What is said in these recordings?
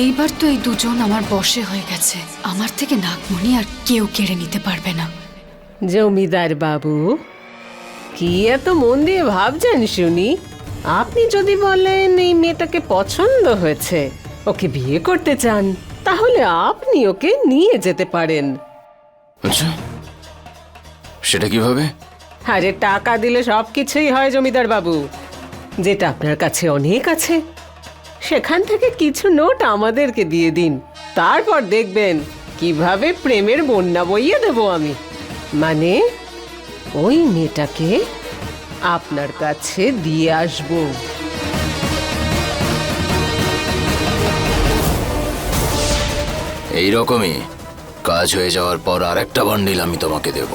এইবার তো এই দুজন আমার বসে হয়ে গেছে। আমার থেকে নাগমণি আর কেউ কেড়ে নিতে পারবে না। জমিদার বাবু কি এত মন দিয়ে ভাবছেন শুনি? আপনি যদি বলেন এই মেয়েটাকে পছন্দ হয়েছে ওকে বিয়ে করতে চান তাহলে আপনি ওকে নিয়ে যেতে পারেন। আচ্ছা সেটা কীভাবে? আরে টাকা দিলে সব কিছুই হয় জমিদার বাবু। যেটা আপনার কাছে অনেক আছে সেখান থেকে কিছু নোট আমাদেরকে দিয়ে দিন। তারপর দেখবেন কীভাবে প্রেমের বন্যা বইয়ে দেব আমি। মানে ওই মেয়েটাকে আপনার কাছে দিয়ে আসব। এই রকমই কাজ হয়ে যাওয়ার পর আরেকটা বান্ডিল আমি তোমাকে দেব।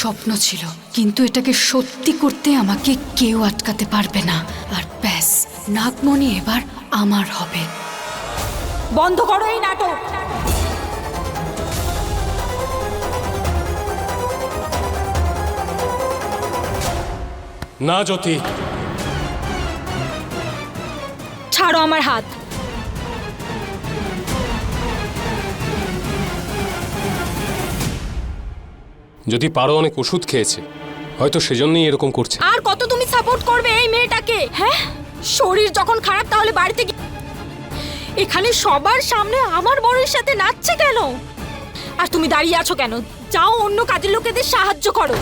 স্বপ্ন ছিল। কিন্তু এটাকে সত্যি করতে আমাকে কেউ আটকাতে পারবে না। আর ব্যাস নাগমণি এবার আমার হবে। বন্ধ করো এই নাটক। না জ্যোতি। ছাড়ো আমার হাত। যদি পারো অনেক ওষুধ খেয়েছে, হয়তো সেজন্যই এরকম করছে। আর কত তুমি সাপোর্ট করবে এই মেয়েটাকে হ্যাঁ? শরীর যখন খারাপ, তাহলে বাড়িতে এখানে সবার সামনে আমার বড়ের সাথে নাচছে কেন? আর তুমি দাঁড়িয়ে আছো কেন? যাও অন্য কাজের লোকেদের সাহায্য করো।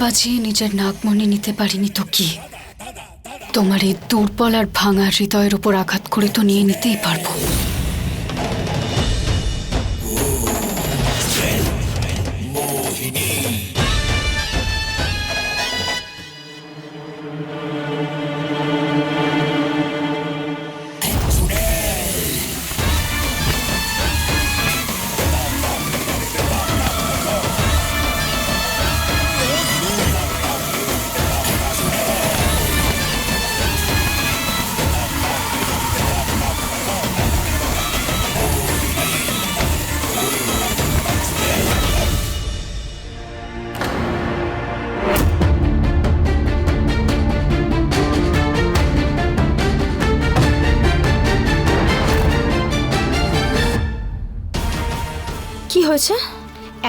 বাজিয়ে নিজের নাক মনে নিতে পারিনি তো কি? তোমার এই দুর্বল আর ভাঙা হৃদয়ের উপর আঘাত করে তো নিয়ে নিতেই পারব।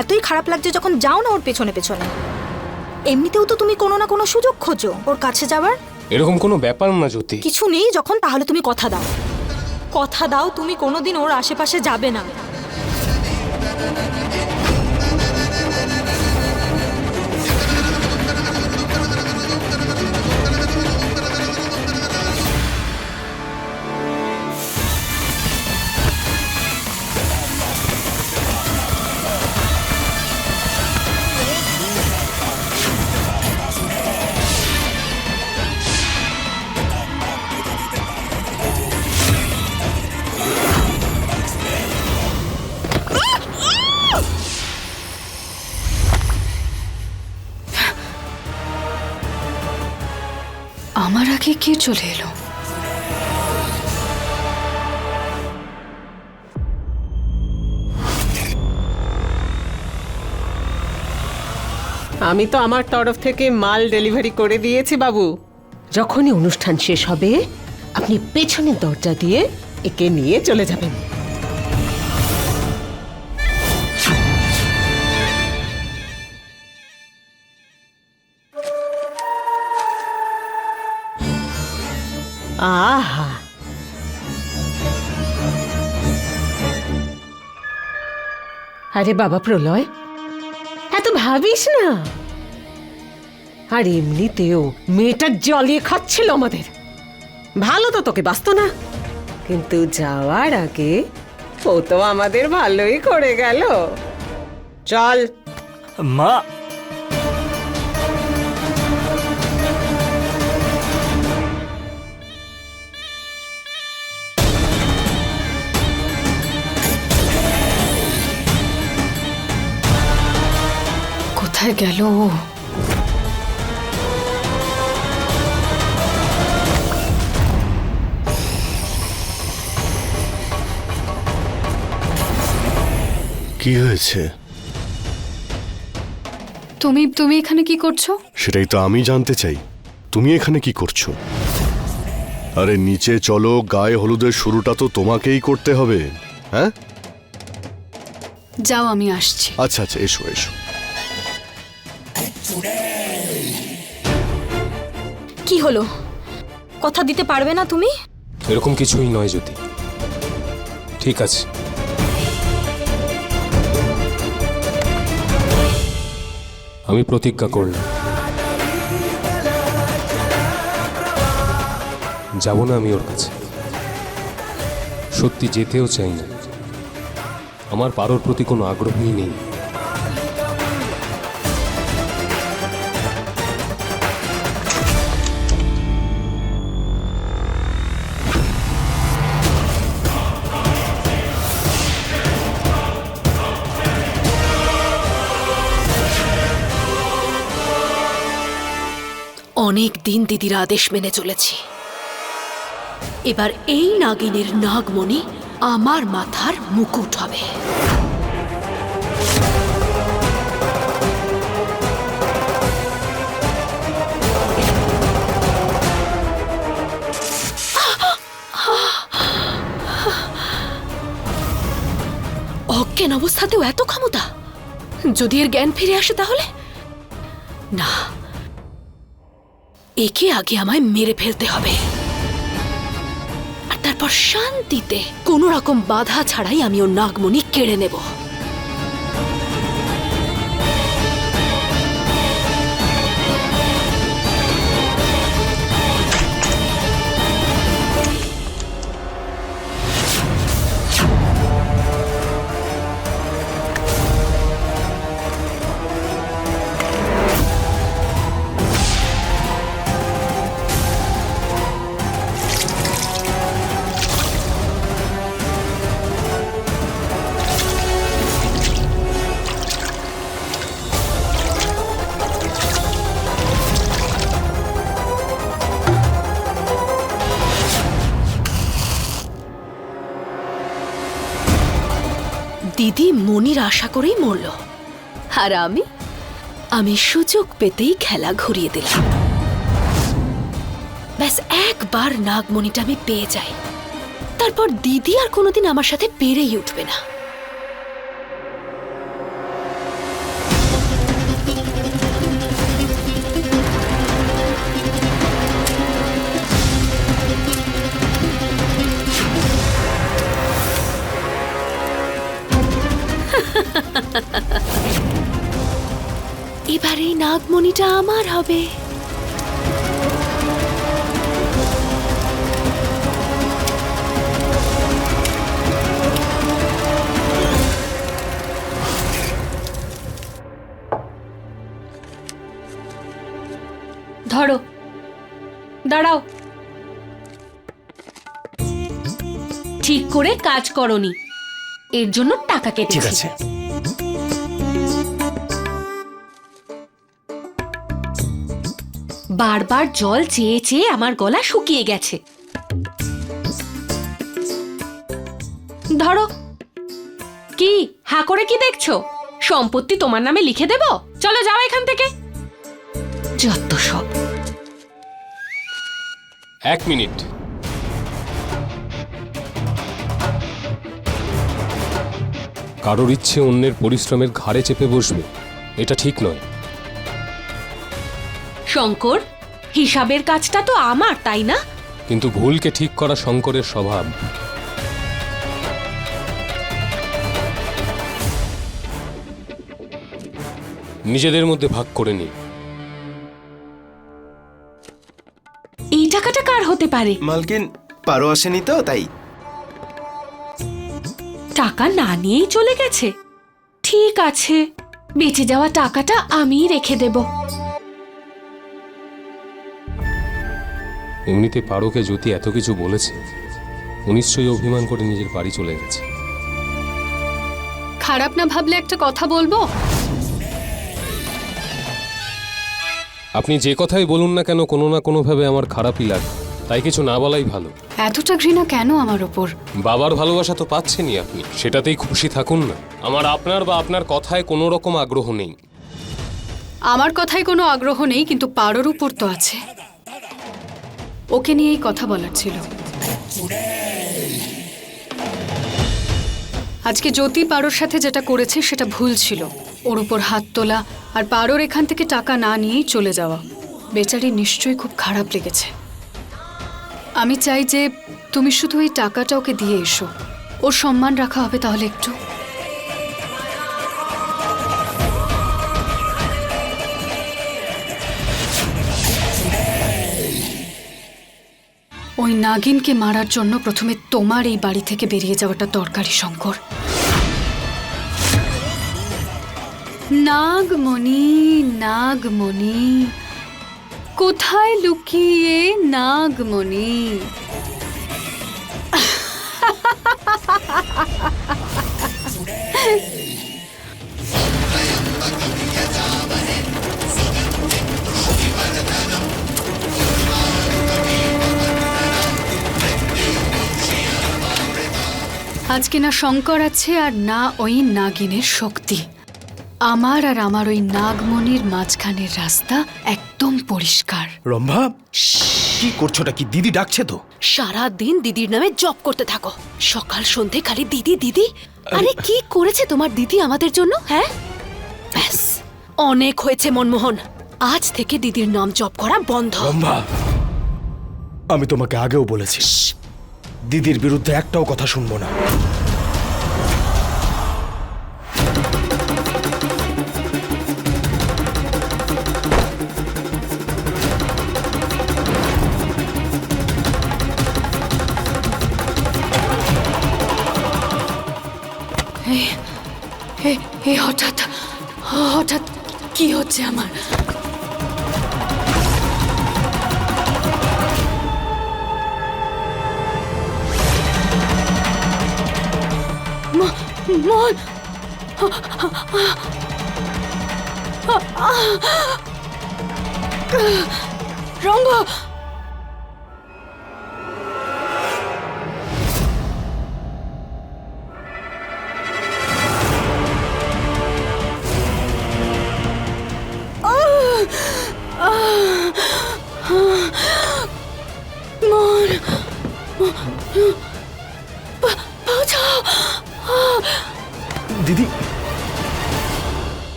এতই খারাপ লাগছে যখন যাও না ওর পেছনে পেছনে। এমনিতেও তো তুমি কোনো না কোনো সুযোগ খোঁজো ওর কাছে যাওয়ার। এরকম কোনো ব্যাপার না জ্যোতি। কিছু নেই যখন তাহলে তুমি কথা দাও। কথা দাও তুমি কোনোদিন ওর আশেপাশে যাবে না। কে চলে এলো। আমি তো আমার তরফ থেকে মাল ডেলিভারি করে দিয়েছি বাবু। যখনই অনুষ্ঠান শেষ হবে আপনি পেছনের দরজা দিয়ে একে নিয়ে চলে যাবেন। আহা আরে বাবা প্রলয়, এত ভাবিস না? আর এমনিতেও মেয়েটা জলিয়ে খাচ্ছিল আমাদের। ভালো তো তোকে, বাঁচত না। কিন্তু যাওয়ার আগে ও তো আমাদের ভালোই করে গেল। চল। মা কোথায় গেল? ও কি হয়েছে? তুমি তুমি এখানে কি করছ? সেটাই তো আমি জানতে চাই। তুমি এখানে কি করছ? আরে নিচে চলো গায়ে হলুদের শুরুটা তো তোমাকেই করতে হবে হ্যাঁ? যাও আমি আসছি। আচ্ছা আচ্ছা এসো এসো। কি হলো? কথা দিতে পারবে না তুমি? এরকম কিছুই নয় যদি ঠিক আছে। আমি প্রতিজ্ঞা করলাম। যাব না আমি ওর কাছে। সত্যি যেতেও চাই না। আমার পারোর প্রতি কোনো আগ্রহই নেই। অনেক দিন দিদির আদেশ মেনে চলেছি। এবার এই নাগিনের নাগমণি আমার মাথার মুকুট হবে। অজ্ঞান অবস্থাতেও এত ক্ষমতা? যদি এর জ্ঞান ফিরে আসে তাহলে? না। একে আগে আমায় মেরে ফেলতে হবে। আর তারপর শান্তিতে কোনো রকম বাধা ছাড়াই আমি ওর নাগমণি কেড়ে নেব। মনির আশা করেই মরল। আর আমি আমি সুযোগ পেতেই খেলা ঘুরিয়ে দিলাম। ব্যাস, একবার নাগমণিটা আমি পেয়ে যাই। তারপর দিদি আর কোনোদিন আমার সাথে পেরেই উঠবে না। নাগমণিটা আমার হবে। ধরো। দাঁড়াও। ঠিক করে কাজ করনি। এর জন্য টাকা কেটেছি। ঠিক আছে। বারবার জল চেয়ে চেয়ে আমার গলা শুকিয়ে গেছে। ধরো। কি? হা করে কি দেখছ? সম্পত্তি তোমার নামে লিখে দেব? চলো যাও এখান থেকে। যত সব। এক মিনিট। কারোর ইচ্ছে অন্যের পরিশ্রমের ঘাড়ে চেপে বসবে। এটা ঠিক নয়। শঙ্কর হিসাবের কাজটা তো আমার তাই না? কিন্তু ভুলকে ঠিক করা শঙ্করের স্বভাব। নিজেদের মধ্যে ভাগ করে নিই এই টাকাটা কার হতে পারে? মালকিন পারো আসেনি তো তাই। টাকা না নিয়েই চলে গেছে। ঠিক আছে বেঁচে যাওয়া টাকাটা আমিই রেখে দেব। এমনিতে পারোকে জ্যোতি এত কিছু বলেছে ও নিশ্চয়ই অভিমান করে নিজের বাড়ি চলে গেছে। খারাপ না ভাবলে একটা কথা বলব? আপনি যে কথাই বলুন না কেন কোনো না কোনোভাবে আমার খারাপই লাগে। তাই কিছু না বলাই ভালো। এতটা ঘৃণা কেন আমার ওপর? বাবার ভালোবাসা তো পাচ্ছেনই আপনি। সেটাতেই খুশি থাকুন না। আমার আপনার বা আপনার কথায় কোনো রকম আগ্রহ নেই। আমার কথায় কোনো আগ্রহ নেই কিন্তু পারোর উপর তো আছে। ওকে নিয়েই কথা বলার ছিল। আজকে জ্যোতি পারোর সাথে যেটা করেছে সেটা ভুল ছিল। ওর উপর হাত তোলা আর পারোর এখান থেকে টাকা না নিয়েই চলে যাওয়া। বেচারি নিশ্চয়ই খুব খারাপ লেগেছে। আমি চাই যে তুমি শুধু এই টাকাটা ওকে দিয়ে এসো। ওর সম্মান রাখা হবে তাহলে একটু। ওই নাগিনকে মারার জন্য প্রথমে তোমার এই বাড়ি থেকে বেরিয়ে যাওয়াটা দরকারি শঙ্কর। নাগমণি নাগমণি, কোথায় লুকিয়ে নাগমণি? আজকে না শঙ্কর আছে আর না ওই নাগিনের শক্তি। আমার আর আমার ওই নাগমণির মাঝখানের রাস্তা একদম পরিষ্কার। রম্ভা কি করছোটা কি? দিদি ডাকছে তো। সারা দিন দিদির নামে জব করতে থাকো। সকাল সন্ধে খালি দিদি দিদি। আরে কি করেছে তোমার দিদি আমাদের জন্য হ্যাঁ? ব্যাস অনেক হয়েছে মনমোহন। আজ থেকে দিদির নাম জব করা বন্ধ। রম্ভা আমি তোমাকে আগেও বলেছি। দিদির বিরুদ্ধে একটাও কথা শুনব না। হঠাৎ হঠাৎ কি হচ্ছে আমার? ম- মন রঙ্গ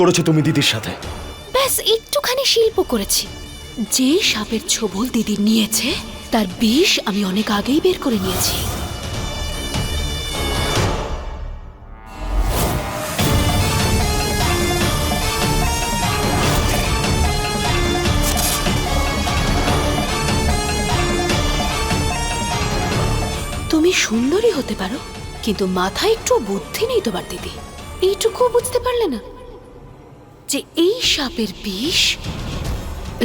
করেছ তুমি দিদির সাথে? ব্যাস, একটুখানি শিল্প করেছি। যে সাপের ছোবল দিদি নিয়েছে, তার বিষ আমি অনেক আগেই বের করে নিয়েছি। তুমি সুন্দরী হতে পারো, কিন্তু মাথায় একটু বুদ্ধি নেই তোমার দিদি। এইটুকু বুঝতে পারলে না? যে এই সাপের বিষ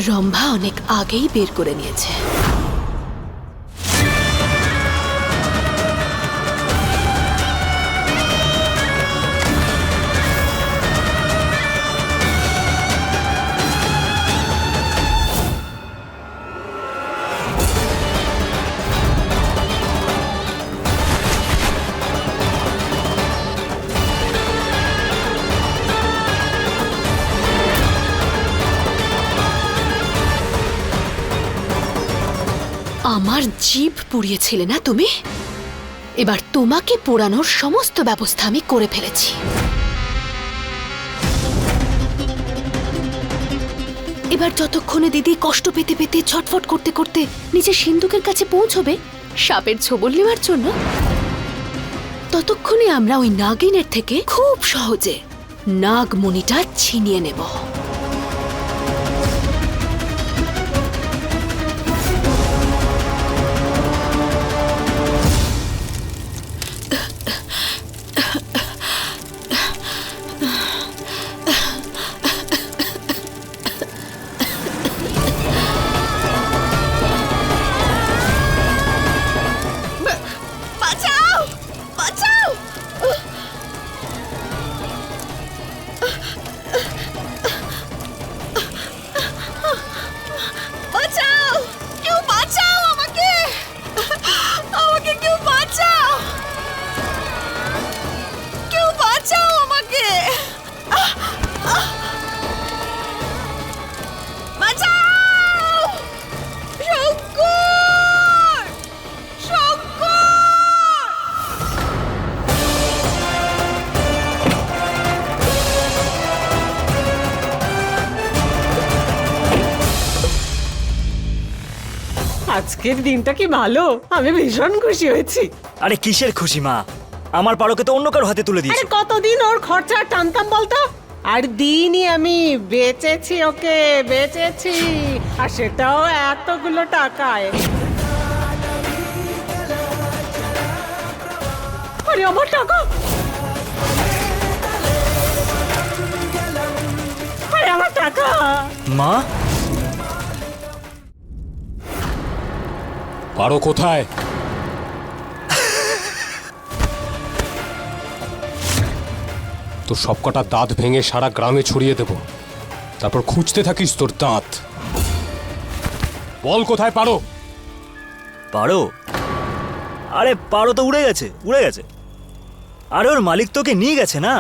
রম্ভা অনেক আগেই বের করে নিয়েছে। আমার জিভ পুড়িয়েছিলে না তুমি? এবার তোমাকে পোড়ানোর সমস্ত ব্যবস্থা আমি করে ফেলেছি। এবার যতক্ষণে দিদি কষ্ট পেতে পেতে ছটফট করতে করতে নিজের সিন্ধুকের কাছে পৌঁছবে, সাপের ছোবল নেওয়ার জন্য, ততক্ষণে আমরা ওই নাগিনের থেকে খুব সহজে নাগমণিটা ছিনিয়ে নেব। আজকের দিনটা কি ভালো? আমি ভীষণ খুশি হয়েছি। আরে কিসের খুশি মা? আমার পারোকে তো অন্য কারও হাতে তুলে আরে কতদিন ওর খরচা টানতাম বলতো? আর দিনই আমি বেচেছি ওকে বেচেছি। আর সেটাও এতগুলো টাকায়। আরে আমার টাকা! আরে আমার টাকা! মা? পারো কোথায়? তোর সবকটা দাঁত ভেঙে সারা গ্রামে ছড়িয়ে দেব। তারপর খুঁজতে থাকিস তোর দাঁত। বল কোথায় পারো? পারো? আরে পারো তো উড়ে গেছে উড়ে গেছে। আরে ওর মালিক তোকে নিয়ে গেছে না?